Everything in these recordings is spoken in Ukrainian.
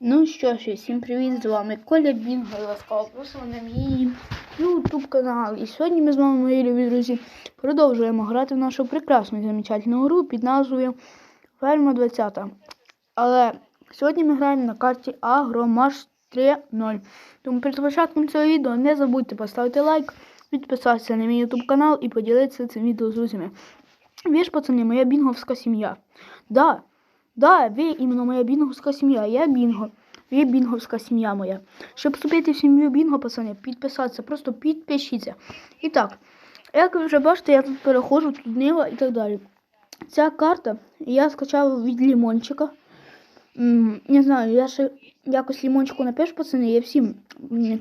Ну що ж, всім привіт, з вами Коля Бінго, ласкаво просимо на мій YouTube канал. І сьогодні ми з вами, мої любі друзі, продовжуємо грати в нашу прекрасну і замечательну гру під назвою Ферма 20. Але сьогодні ми граємо на карті Агромаш 3.0. Тому перед початком цього відео не забудьте поставити лайк, підписатися на мій YouTube канал і поділитися цим відео з друзями. Ви ж, пацани, моя бінговська сім'я. Да, да, ви іменно моя бінговська сім'я. Я бінго. Ви бінговська сім'я моя. Щоб вступити в сім'ю бінго, пацани, підписатися, просто підпишіться. І так, як ви вже бачите, я тут переходжу, тут нива і так далі. Ця карта я скачав від лімончика. Не знаю, я ще якось лімончику напишу, пацани, я всім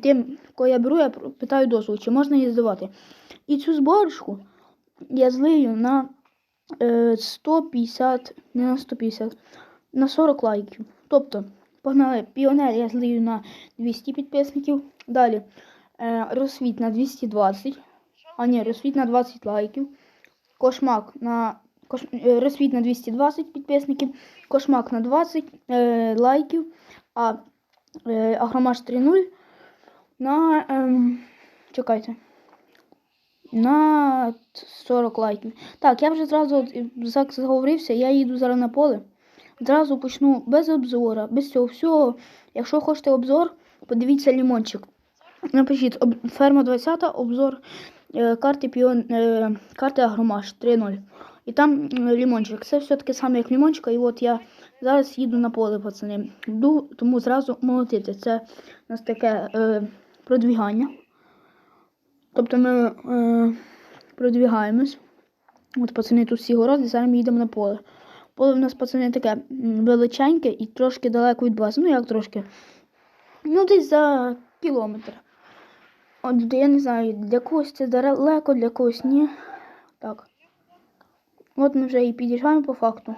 тим, кого я беру, я питаю дозволу, чи можна її здавати. І цю зборочку я злию на 150, не на 150, на 40 лайків. Тобто, погнали, піонер я злию на 200 підписників. Далі е, розсвіт на 220, а ні, розсвіт на 20 лайків. Кошмак на кош, е, розсвіт на 220 підписників, кошмак на 20 е, лайків, а е, Агромаш 3.0 на. ем, чекайте. На 40 лайків. Так, я вже зразу е, заговорився, я їду зараз на поле. Зразу почну без обзора, без цього всього. Якщо хочете обзор, подивіться лімончик. Напишіть ферма 20, обзор е, карти піон, е, карти Агромаш 3.0. І там м, лімончик. Це все таке саме, як лімончика. І от я зараз їду на поле, пацани. Йду, тому зразу молотити. Це у нас таке е, продвігання. Тобто ми е, продвігаємось. От пацани тут всі городи, зараз ми їдемо на поле. Поле в нас, пацани, таке величеньке і трошки далеко від бази. Ну як трошки? Ну, десь за кілометр. От я не знаю, для когось це далеко, для когось ні. Так. От ми вже і під'їжджаємо по факту.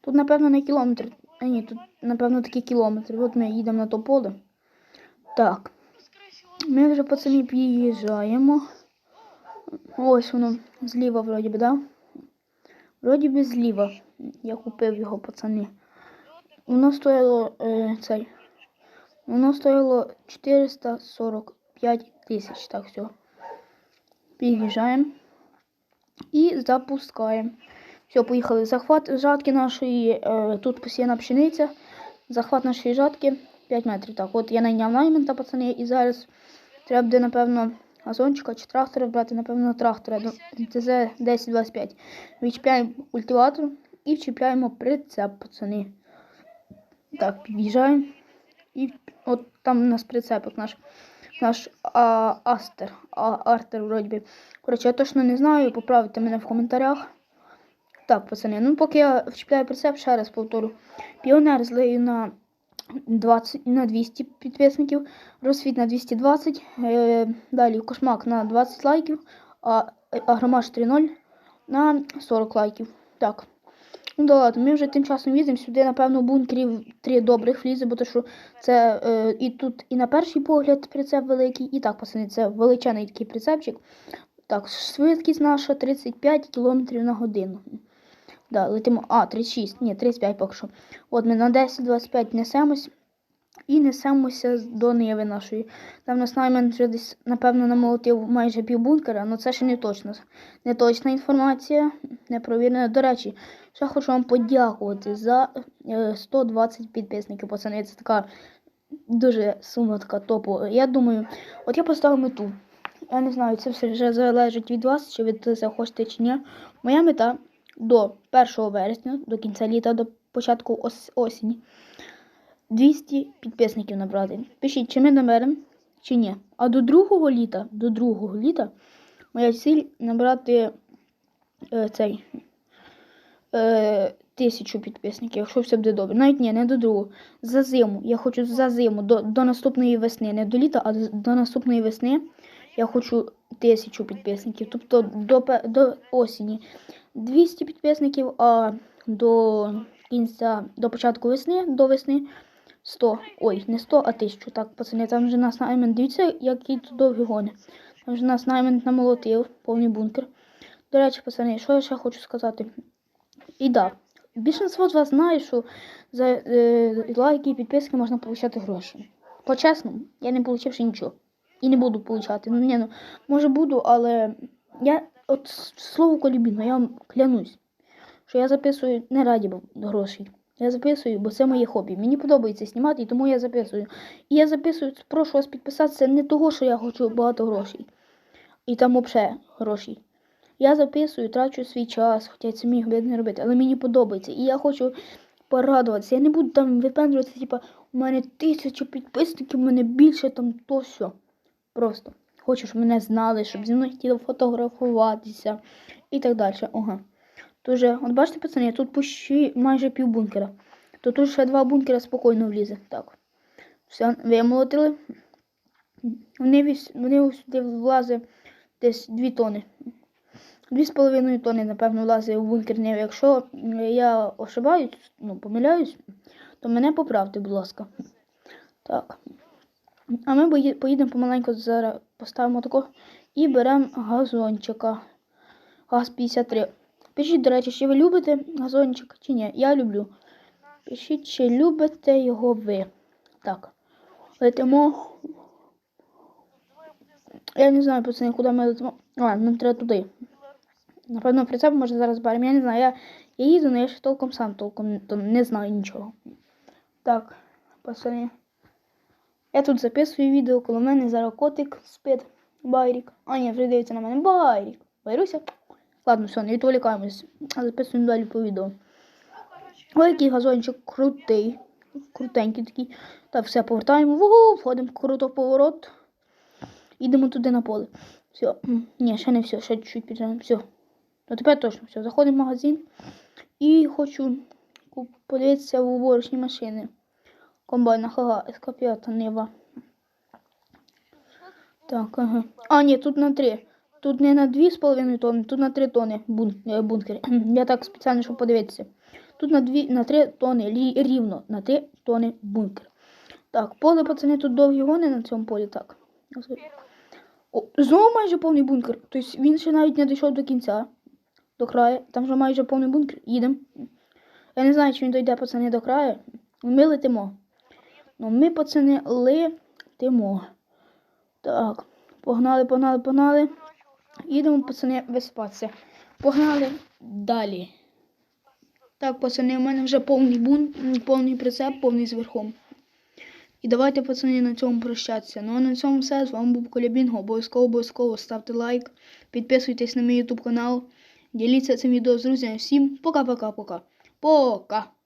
Тут, напевно, не кілометр. А ні, тут, напевно, такі кілометри. От ми їдемо на то поле. Так. Ми вже пацани під'їжджаємо. Ось воно зліва, вроді би, да? Вроді би зліва. Я купив його, пацани. Воно стоїло е, цей. Воно стоїло 445 тисяч. Так, все. Під'їжджаємо. І запускаємо. Все, поїхали. Захват жатки нашої. Е, тут посіяна пшениця. Захват нашої жатки 5 метрів. Так, от я найняв наймента, пацани, і зараз треба буде, напевно, газончика чи трактора брати, напевно, трактора. Ну, ТЗ 1025. Відчіпляємо культиватор і вчіпляємо прицеп, пацани. Так, під'їжджаємо. І от там у нас прицепик наш. Наш а, Астер. А, Артер, вроді би. Коротше, я точно не знаю, поправте мене в коментарях. Так, пацани, ну поки я вчіпляю прицеп, ще раз повторю. Піонер злию на 20, на 200 підписників, розсвіт на 220, е, далі кошмак на 20 лайків, а агромаш 3.0 на 40 лайків. Так. Ну да ладно, ми вже тим часом їздимо. Сюди, напевно, бункерів три добрих влізе, бо то що це е, і тут і на перший погляд прицеп великий, і так, пацани, це величезний такий прицепчик. Так, швидкість наша 35 км на годину. Да, летимо. А, 36, ні, 35 поки що. От ми на 10-25 несемось і несемося до Ниви нашої. Там нас найман вже десь, напевно, намолотив майже півбункера, але це ще не точно. Не точна інформація, не провірена. До речі, ще хочу вам подякувати за е, 120 підписників. Пацани, це така дуже сума така топова. Я думаю, от я поставив мету. Я не знаю, це все вже залежить від вас, чи ви це захочете чи ні. Моя мета до 1 вересня, до кінця літа, до початку ос- осені. 200 підписників набрати. Пишіть, чи ми наберемо, чи ні. А до другого літа, до другого літа, моя ціль набрати е, цей е, тисячу підписників, якщо все буде добре. Навіть ні, не до другого. За зиму. Я хочу за зиму, до, до наступної весни. Не до літа, а до, до наступної весни я хочу тисячу підписників. Тобто до, до осені 200 підписників, а до кінця, до початку весни, до весни 100. Ой, не 100, а 1000. Так, пацани, там вже нас наймент. Дивіться, які тут довгі гони. Там вже нас наймент намолотив, повний бункер. До речі, пацани, що я ще хочу сказати? І да, більшинство з вас знає, що за е, лайки і підписки можна отримати гроші. По-чесному, я не отримав ще нічого. І не буду получати. Ну, ні, ну, може буду, але я от слово колібіно, я вам клянусь, що я записую не раді грошей. Я записую, бо це моє хобі. Мені подобається знімати, і тому я записую. І я записую, прошу вас підписатися не того, що я хочу багато грошей. І там взагалі грошей. Я записую, трачу свій час, хоча це міг би не робити, але мені подобається. І я хочу порадуватися. Я не буду там випендрюватися, типа, у мене тисяча підписників, у мене більше там то все. Просто хочу, щоб мене знали, щоб зі мною хотіли фотографуватися і так далі. Ага. Дуже, от бачите, пацани, тут почти майже пів бункера. То тут ще два бункера спокійно влізе. Так. Все, вимолотили. Вони, вісь, вони сюди влазить десь 2 тони. Дві з половиною тони, напевно, влазить у бункер. Якщо я ошибаюсь, ну, помиляюсь, то мене поправте, будь ласка. Так. А ми поїдемо помаленьку зараз поставимо тако і беремо газончика. Газ 53. Пишіть, до речі, чи ви любите газончик чи ні. Я люблю. Пишіть, чи любите його ви. Так. Летимо. Я не знаю, пацани, куди ми летимо. А, нам треба туди. Напевно, прицеп може зараз беремо. Я не знаю. Я, я їду, але я ще толком сам толком то не знаю нічого. Так, пацани. Я тут записую відео, коло мене зараз котик спить. Байрік. А, ні, вже дивиться на мене. Байрік. Байруся. Ладно, все, не відволікаємось. А записуємо далі по відео. Ой, який газончик крутий. Крутенький такий. Так, все, повертаємо. Вугу, входимо круто в поворот. Йдемо туди на поле. Все. Ні, ще не все, ще чуть-чуть піджаємо. Все. Ну тепер точно все. Заходимо в магазин і хочу подивитися в уборочні машини. Комбайна Хага, СК5, Нива. Так, ага. А, ні, тут на 3. Тут не на 2,5 тонни, тут на 3 тонни бун, е, бункер. Я так спеціально, щоб подивитися. Тут на 2, на 3 тонни, рівно, на 3 тонни бункер. Так, поле, пацани, тут довгі гони на цьому полі, так. О, знову майже повний бункер. Тобто він ще навіть не дійшов до кінця, до краю. Там вже майже повний бункер. Їдемо. Я не знаю, чи він дойде, пацани, до краю. Ми. Ну, ми, пацани, летимо. Так, погнали, погнали, погнали. Їдемо, пацани, виспатися. Погнали далі. Так, пацани, у мене вже повний бун, повний прицеп, повний з верхом. І давайте, пацани, на цьому прощатися. Ну а на цьому все. З вами був Коля Бінго. Обов'язково, обов'язково ставте лайк, підписуйтесь на мій YouTube канал, діліться цим відео з друзями. Всім пока-пока-пока. Пока!